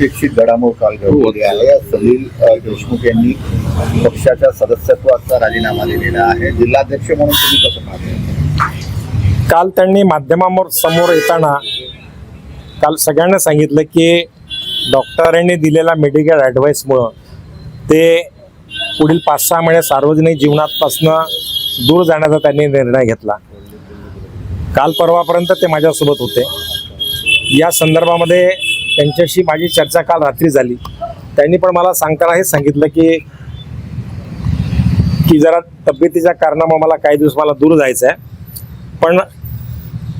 अपेक्षित घडामोड काल घडली आहे. सलील देशमुख यांनी पक्षाच्या सदस्यत्वाचा राजीनामा दिलेला आहे. जिल्हाध्यक्ष म्हणून तुम्ही कसं पाहता? काल त्यांनी माध्यमांवर समोर येताना काल सगळ्यांना सांगितलं की डॉक्टरांनी दिलेल्या मेडिकल ॲडवाईसमुळं ते पुढील पाच सहा महिने सार्वजनिक जीवनापासनं दूर जाण्याचा त्यांनी निर्णय घेतला. काल परवापर्यंत ते माझ्यासोबत होते. या संदर्भामध्ये त्यांच्याशी माझी चर्चा काल रात्री झाली. त्यांनी पण मला सांगताना हे सांगितलं की की जरा तब्येतीच्या कारणामुळे मला काही दिवस मला दूर जायचं आहे पण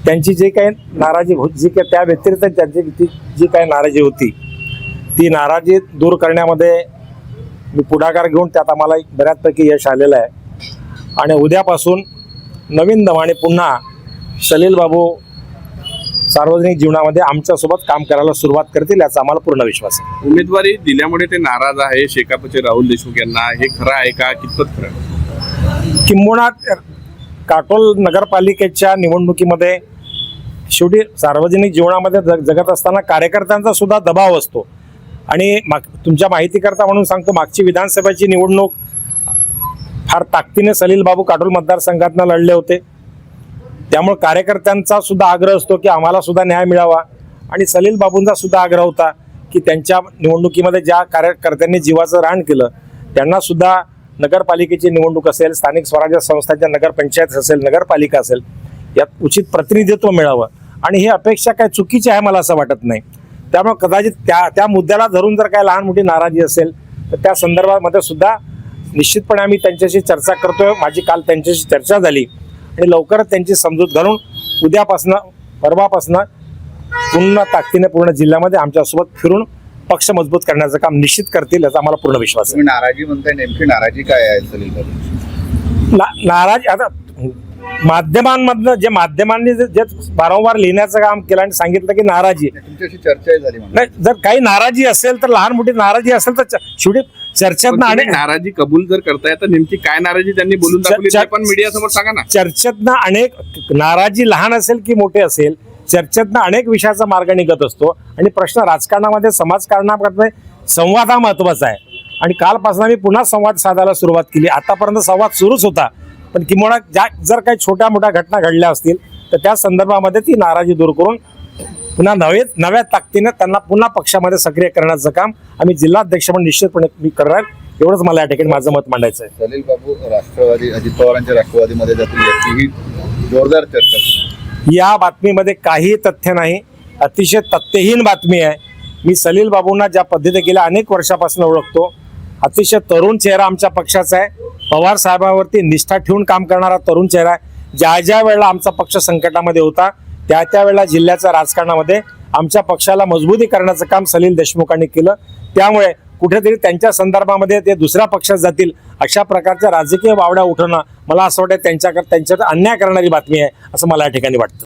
त्यांची जी काही नाराजी हो जी काही त्या व्यतिरिक्त त्यांची ती जी काही नाराजी होती ती नाराजी दूर करण्यामध्ये मी पुढाकार घेऊन त्यात आम्हाला एक बऱ्याचपैकी यश आलेलं आहे. आणि उद्यापासून नवीन दमाने पुन्हा सलील बाबू सार्वजनिक जीवनामध्ये आमच्यासोबत काम करायला सुरुवात करतील याचा आम्हाला पूर्ण विश्वास आहे. उमेदवारी दिल्यामुळे ते नाराज आहे. शेकापचे राहुल देशमुख यांना हे खरं आहे का? कितपत खरं? किंबहुना काटोल नगरपालिकेच्या निवडणुकीमध्ये शेवटी सार्वजनिक जीवनामध्ये जग जगत असताना कार्यकर्त्यांचा सुद्धा दबाव असतो. आणि माग तुमच्या माहितीकरता म्हणून सांगतो मागची विधानसभेची निवडणूक फार ताकदीने सलील बाबू काटोल मतदारसंघातनं लढले होते. त्यामुळे कार्यकर्त्यांचा सुद्धा आग्रह असतो की आम्हाला सुद्धा न्याय मिळावा. आणि सलील बाबूंचा सुद्धा आग्रह होता की त्यांच्या निवडणुकीमध्ये ज्या कार्यकर्त्यांनी जीवाचं रान केलं त्यांना सुद्धा नगरपालिकेची निवडणूक असेल स्थानिक स्वराज्य संस्थांच्या नगरपंचायत असेल नगरपालिका असेल यात उचित प्रतिनिधित्व मिळावं. आणि ही अपेक्षा काय चुकीची आहे मला असं वाटत नाही. त्यामुळे कदाचित त्या त्या मुद्द्याला धरून जर काय लहान मोठी नाराजी असेल तर त्या संदर्भामध्ये सुद्धा निश्चितपणे आम्ही त्यांच्याशी चर्चा करतोय. माझी काल त्यांच्याशी चर्चा झाली. आणि लवकरच त्यांची समजूत घालून उद्यापासनं परवापासनं पुन्हा ताकदीने पूर्ण जिल्ह्यामध्ये आमच्यासोबत फिरून पक्ष मजबूत करण्याचं काम निश्चित करतील याचा आम्हाला पूर्ण विश्वास आहे. नाराजी म्हणताय नेमकी नाराजी काय आहे सलील नाराज आता माध्यमांमधनं जे माध्यमांनी जे वारंवार लिहिण्याचं काम केलं आणि सांगितलं की नाराजी. तुमच्याशी चर्चाही झाली नाही जर काही नाराजी असेल तर लहान मोठी नाराजी असेल तर च- पण चर्चेत तुम्ही अनेक नाराजी कबूल जर करताय तर नेमकी काय नाराजी त्यांनी बोलून दाखवली पण मीडिया समोर सांगा ना. चर्चेतनं अनेक नाराजी लहान असेल की मोठे असेल चर्चेतनं अनेक विषयाचा मार्ग निघत असतो. आणि प्रश्न राजकारणामध्ये समाजकारणामध्ये संवाद हा महत्त्वाचा आहे. आणि कालपासून मी पुन्हा संवाद साधायला सुरुवात केली. आतापर्यंत संवाद सुरूच होता. पण किंवा ज्या जर काही छोट्या मोठ्या घटना घडल्या असतील तर त्या संदर्भामध्ये ती नाराजी दूर करून पुन्हा नवे नव्या ताकदीने त्यांना पुन्हा पक्षामध्ये सक्रिय करण्याचं काम आम्ही जिल्हाध्यक्ष म्हणून निश्चितपणे मी करणार एवढंच मला या ठिकाणी माझं मत मांडायचं आहे. सलील बाबू राष्ट्रवादी अजित पवारांच्या राष्ट्रवादीमध्ये जातील जोरदार चर्चा. या बातमीमध्ये काही तथ्य नाही. अतिशय तथ्यहीन बातमी आहे. मी सलील बाबूंना ज्या पद्धतीने गेल्या अनेक वर्षापासून ओळखतो अतिशय तरुण चेहरा आमच्या पक्षाचा आहे. पवार साहेबांवरती निष्ठा ठेवून काम करणारा तरुण चेहरा आहे. ज्या ज्या वेळेला आमचा पक्ष संकटामध्ये होता त्या त्या वेळेला जिल्ह्याच्या राजकारणामध्ये आमच्या पक्षाला मजबूती करण्याचं काम सलील देशमुखांनी केलं. त्यामुळे कुठेतरी त्यांच्या संदर्भामध्ये ते दुसऱ्या पक्षात जातील अशा प्रकारच्या राजकीय वावड्या उठवणं मला असं वाटतं त्यांच्याकडे त्यांच्यावर अन्याय करणारी बातमी आहे असं मला या ठिकाणी वाटतं.